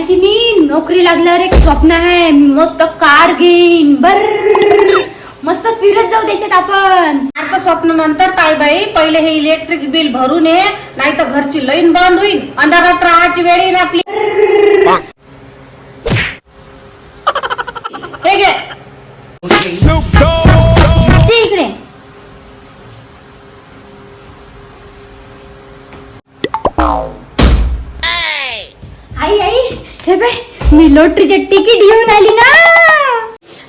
आहे की नाही नोकरी लागल्यावर एक स्वप्न आहे. मी मस्त कार घेईन. बर. मस्त फिरत जाऊ त्याच्यात आपण. आजचं स्वप्न नंतर पाय बाई. पहिले हे इलेक्ट्रिक बिल भरून ये नाही तर घरची लाईन बंद होईल. अंधारात राहायची वेळ येईल आपली. हे घे. हे बाय मी लॉटरीचे तिकीट घेऊन आली ना.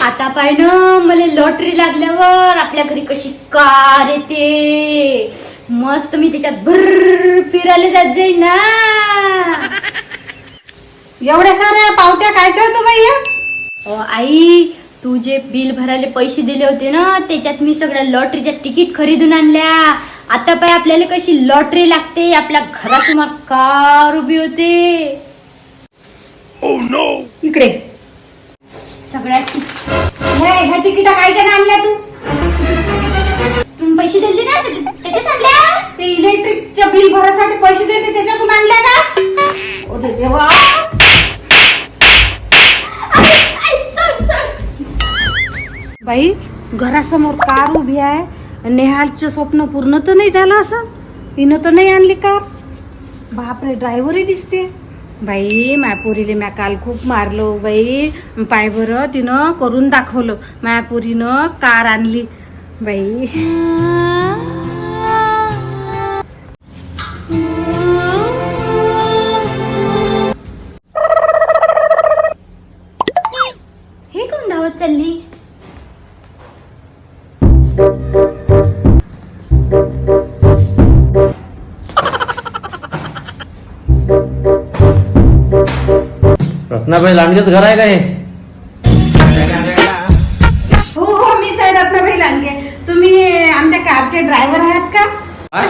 आता पाय ना मला लॉटरी लागल्यावर आपल्या घरी कशी कार येते. मस्त मी त्याच्यात भर फिरायला जात जाईल ना. एवढ्या साऱ्या पावत्या खायच्या होत्या बाई या? अ, आई तू जे बिल भरायला पैसे दिले होते ना त्याच्यात मी सगळ्या लॉटरीच्या तिकीट खरेदून आणल्या. आता पाय आपल्याला कशी लॉटरी लागते आपल्या घरासमोर कार उभी होते. Oh, इकडे. सगळ्या ह्या ह्या तिकिटा काय काय आणल्या तू? तुम्ही पैसे दिले ना त्याच्याच आणल्या? ते इलेक्ट्रिकच्या बिल भरासाठी पैसे देते त्याच्यातून आणल्या का? ओ देवा बाई घरासमोर कार उभी आहे. नेहालचं स्वप्न पूर्ण तर नाही झालं असं? हिनं तर नाही आणली कार. बापरे ड्रायव्हरही दिसते. बाई मायापुरीले म्या काल खूप मारलो हो बाई. पाय बरं तिनं करून दाखवलं. मायापुरीनं कार आणली. बाई. हे कोण धावत चालली? रत्नाबाई लांडगेच घर आहे का हे? हो हो मीच आहे रत्नाबाई लांगे तुम्ही आमच्या कारचे ड्रायव्हर आहात का? काय?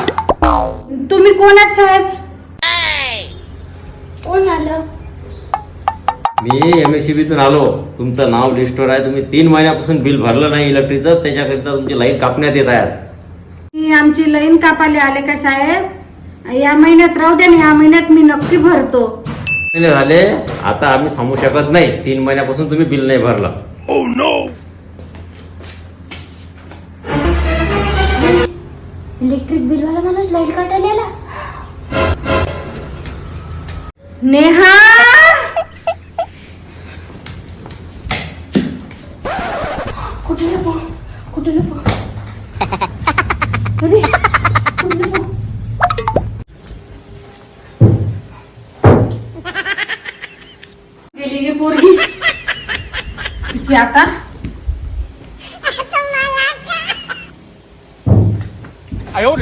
तुम्ही कोण आहात साहेब? कोण आलं? मी एम एस तून आलो. तुमचं नाव लिस्टवर आहे. तुम्ही तीन महिन्यापासून बिल भरलं नाही इलेक्ट्रिकचं त्याच्याकरिता तुमची लाइट कापण्यात येत आहे आज. मी आमची लाईन कापायला आले का साहेब? या महिन्यात राहू द्या आणि ह्या महिन्यात मी नक्की भरतो. महिने झाले आता आम्ही थांबू शकत नाही. तीन महिन्यापासून तुम्ही बिल नाही भरलं. इलेक्ट्रिक बिलवाला माणूस लाइट काढायला आला. नेहा! कुठे कुठे केली गे पोरगी. तिची आता. आयो